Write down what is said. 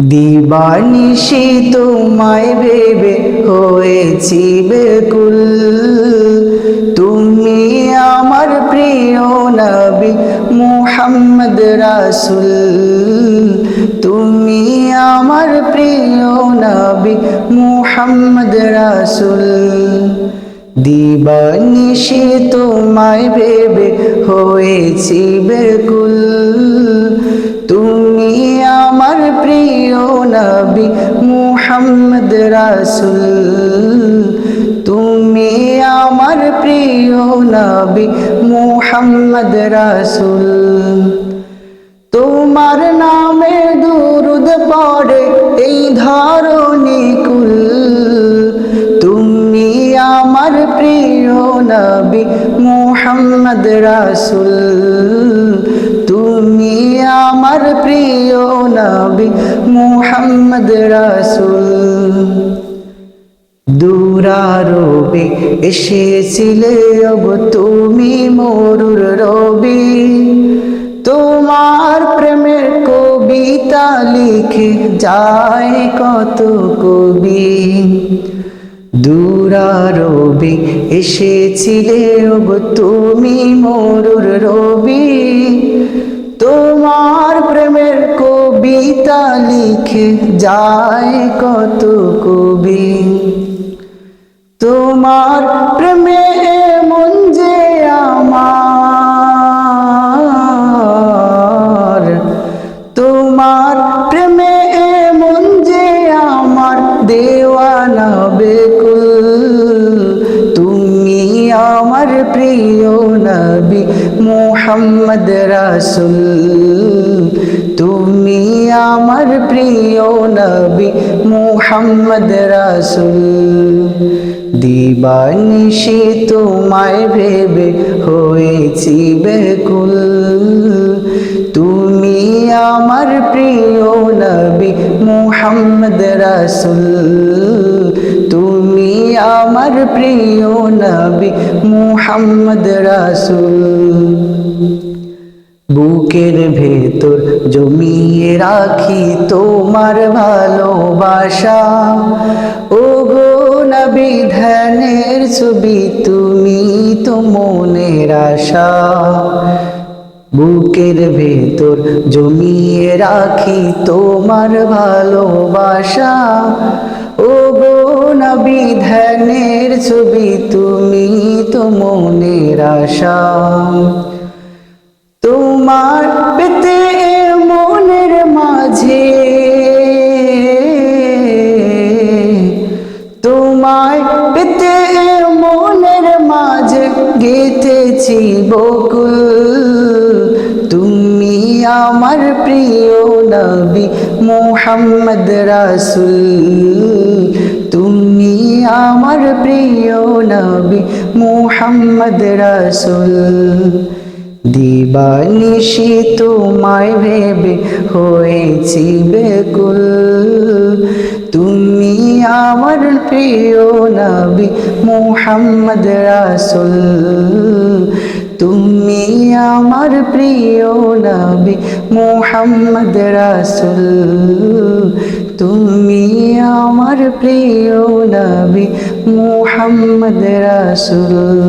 দিবানিশি তোমায় ভেবে হয়েছি বেকুল। তুমি আমার প্রিয় নবী মুহাম্মদ রাসুল। তুমি আমার প্রিয় নবী মুহাম্মদ রাসুল। দিবানিশি তোমায় ভেবে হয়েছি বেকুল। তুমি নবী মুহাম্মদ রাসুল, তুমি আমার প্রিয় নবী মুহাম্মদ রাসুল। তোমার নামে দুরুদ পড়ে এই ধরণী কুল। তুমি আমার প্রিয় নবী মুহাম্মদ রাসুল, তুমি আমার প্রিয় নবী মুহাম্মদ রাসুল। দূরারবে এসেছিলে, অব তুমি মরুর রবি। তোমার প্রেমের কবিতা লিখে যায় কত কবি। দূরারবে এসেছিলে, অব তুমি মরুর রবি। তোমার প্রেমের কবিতা লিখে যায় কত কবি। তোমার প্রেমে মোহাম্মদ রাসুল, তুমি আমার প্রিয় নবী মোহাম্মদ রাসুল। দিবানিশি তোমায় ভেবে হয়েছি বেকুল তুমি আমার প্রিয় নবী মোহাম্মদ রাসুল, তুমি আমার প্রিয় নবী মোহাম্মদ রাসুল। বুকের ভেতর জমিয়ে রাখি তোমার ভালোবাসা। ও গো নবী, ধ্যানের ছবি তুমি তো মনের আশা। বুকের ভেতর জমিয়ে রাখি তোমার ভালোবাসা। ছবি তুমি তো মনের আশা। তোমার পেতে মনের মাঝে। তোমায় পেতে মনের মাঝে গেতেছি বকুল। তুমি আমার প্রিয় নবী মোহাম্মদ রাসুল। প্রিয় নবী মোহাম্মদ রাসুল। দিবানিশি তোমায় ভেবে হয়েছি বেকুল। তুমি আমার প্রিয় নবী মুহাম্মদ রাসুল। তুমি আমার প্রিয় নবী মুহাম্মদ রাসুল। তুমি আমার প্রিয় নবী মুহাম্মদ রাসুল